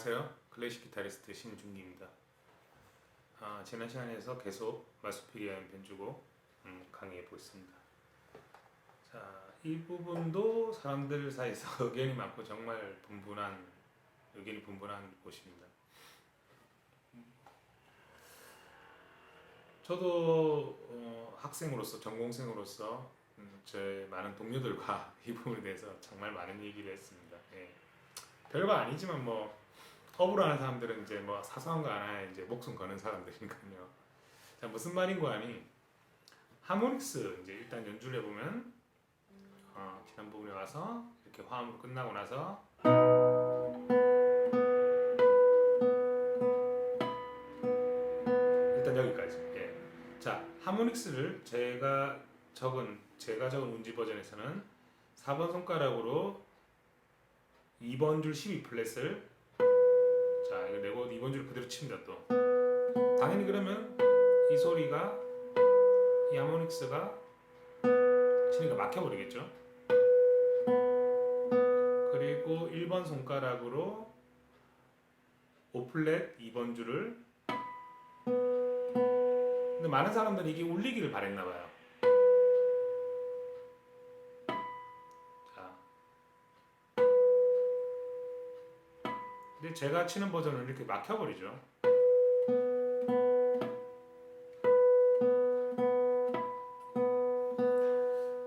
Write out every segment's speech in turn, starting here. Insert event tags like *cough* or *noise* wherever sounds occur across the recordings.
안녕하세요. 클래식 기타리스트 신준기입니다. 아, 지난 시간에서 계속 마수피리아 변주곡 음, 강의해 보겠습니다. 자, 이 부분도 사람들 사이에서 *laughs* 의견이 많고 정말 분분한 의견이 분분한 곳입니다. 저도 어, 학생으로서 전공생으로서 음, 제 많은 동료들과 *laughs* 이 부분에 대해서 정말 많은 얘기를 했습니다. 예. 별거 아니지만 뭐 허브로 하는 사람들은 이제 뭐 사소한 거 하나에 이제 목숨 거는 사람들이니까요. 자 무슨 말인고 하니 하모닉스 이제 일단 연주를 해보면 어, 지난 부분에 와서 이렇게 화음으로 끝나고 나서 일단 여기까지. 예. 자 하모닉스를 제가 적은 제가 적은 운지 버전에서는 4번 손가락으로 2번 줄 12 플랫을 자 이거 내고 2번 줄 그대로 칩니다 또. 당연히 그러면 이 소리가 이 하모닉스가 치니까 막혀버리겠죠? 그리고 1번 손가락으로 5 플랫 2번 줄을. 근데 많은 사람들이 이게 울리기를 바랬나 봐요 근데 제가 치는 버전은 이렇게 막혀버리죠.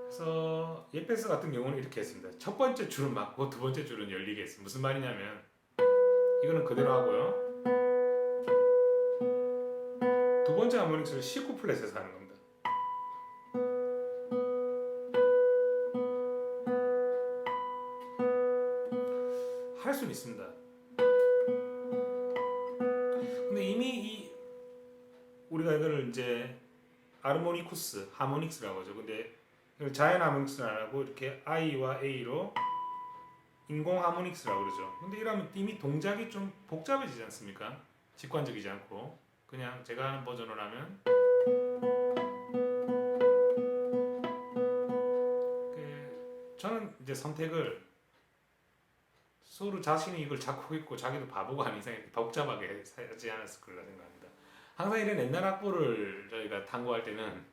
그래서 예패스 같은 경우는 이렇게 했습니다. 첫 번째 줄은 막고 두 번째 줄은 열리게 했습니다. 무슨 말이냐면 이거는 그대로 하고요. 두 번째 하모닉스를 19 플랫에서 하는 겁니다. 할 수는 있습니다. 근데 이미 이 우리가 이거를 이제 아르모니쿠스, 하모닉스라고 하죠. 근데 자연 하모닉스는 안 하고 이렇게 I와 A로 인공 하모닉스라고 그러죠. 근데 이러면 이미 동작이 좀 복잡해지지 않습니까? 직관적이지 않고 그냥 제가 하는 버전을 하면 그 저는 이제 선택을 서로 자신이 이걸 있고 자기도 바보가 아닌 이상 복잡하게 하지 않았을 거라 생각합니다. 항상 이런 옛날 악보를 저희가 탐구할 때는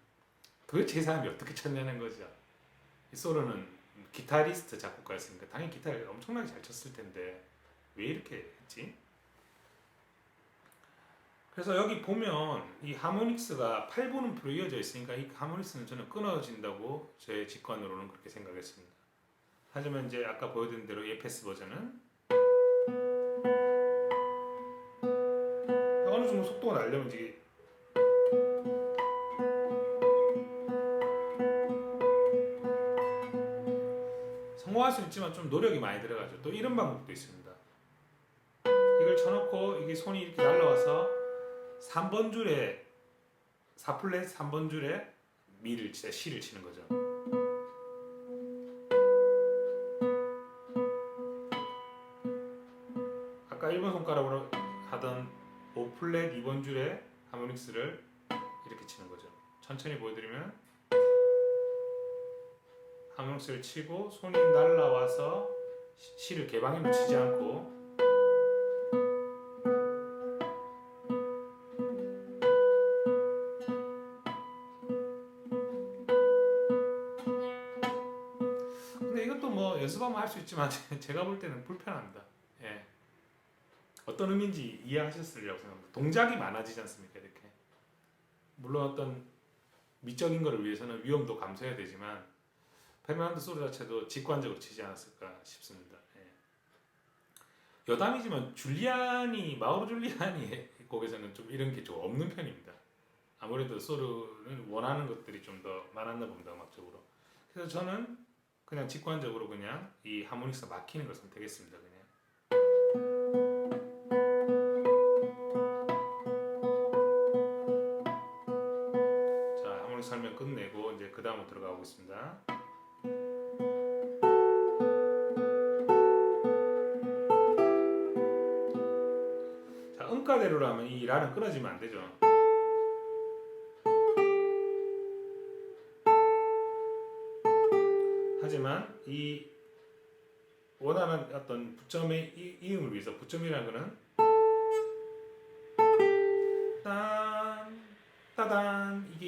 도대체 이 사람이 어떻게 쳤냐는 거죠. 이 소로는 기타리스트 작곡가였으니까 당연히 기타를 엄청나게 잘 쳤을 텐데 왜 이렇게 했지? 그래서 여기 보면 이 하모닉스가 8분음표로 이어져 있으니까 이 하모닉스는 저는 끊어진다고 제 직관으로는 그렇게 생각했습니다. 하지만 이제 아까 보여드린 대로 예패스 버전은 어느 정도 속도가 나려면 이제 성공할 수 있지만 좀 노력이 많이 들어가죠. 또 이런 방법도 있습니다. 이걸 쳐놓고 이게 손이 이렇게 날라와서 3번 줄에 4플랫 3번 줄에 미를 치다 시를 치는 거죠. 1번 손가락으로 하던 5플랫 2번 줄에 하모닉스를 이렇게 치는 거죠. 천천히 보여드리면 하모닉스를 치고 손이 날라와서 시- 실을 개방에 치지 않고 근데 이것도 뭐 연습하면 할 수 있지만 *laughs* 제가 볼 때는 불편합니다. 예. 어떤 의미인지 이해하셨으리라고 생각합니다. 동작이 많아지지 않습니까? 이렇게. 물론 어떤 미적인 것을 위해서는 위험도 감수해야 되지만 페르난도 소리 자체도 직관적으로 치지 않았을까 싶습니다. 예. 여담이지만 줄리안이 마우로 줄리안이 *laughs* 곡에서는 좀 이런 게 좀 없는 편입니다. 아무래도 소르는 원하는 것들이 좀 더 많았나 봅니다 음악적으로. 그래서 저는 그냥 직관적으로 그냥 이 하모닉스가 막히는 걸 선택했습니다. 끝내고 이제 그 다음으로 들어가 보겠습니다. 자, 음가대로라면 이 라는 끊어지면 안 되죠. 하지만 이 원하는 어떤 부점의 이, 이음을 위해서 부점이라는 거는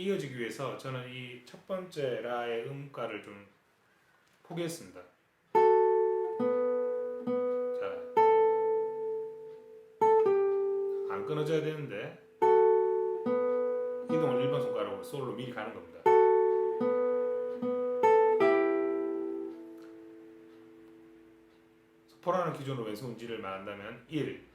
이어지기 위해서 저는 이 첫 번째 라의 음가를 좀 포기했습니다. 자, 안 끊어져야 되는데 이동을 1번 손가락으로 솔로 미리 가는 겁니다. 소포라노 기준으로 왼손 운지를 말한다면 1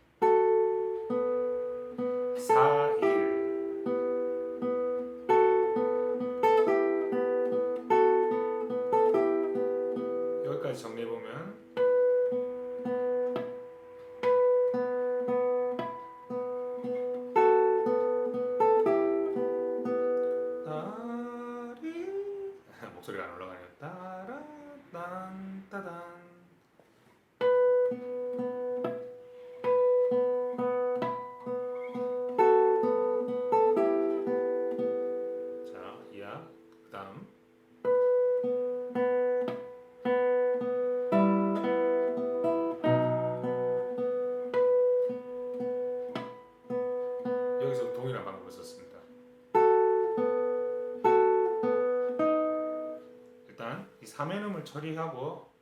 3연음을 처리하고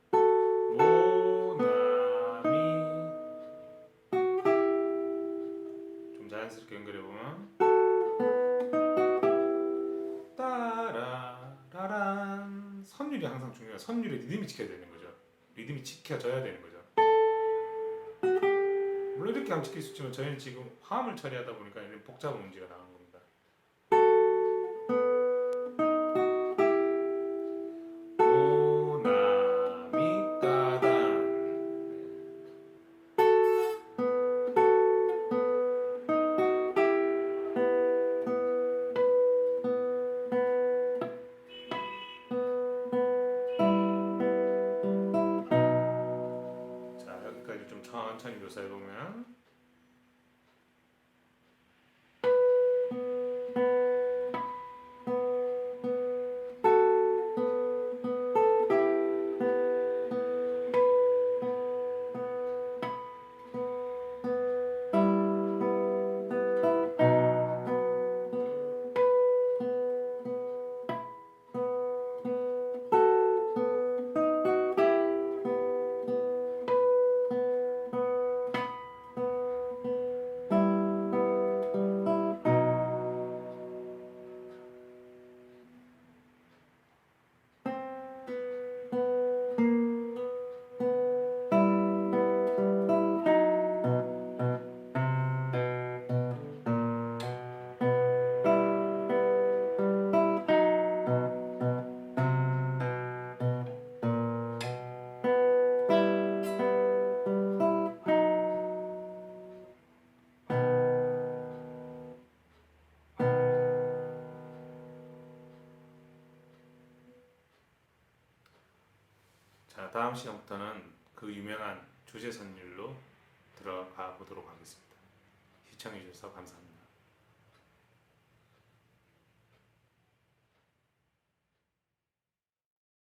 모나미 좀 자연스럽게 연결해 보면 따라라란 선율이 항상 중요해요. 선율의 리듬이 지켜야 되는 거죠. 리듬이 지켜져야 되는 거죠. 물론 이렇게 하면 지킬 수 있지만 저희는 지금 화음을 처리하다 보니까 이런 복잡한 문제가 나오는 거예요. 묘사해 보면 자 다음 시간부터는 그 유명한 주제 선율로 들어가 보도록 하겠습니다. 시청해 주셔서 감사합니다.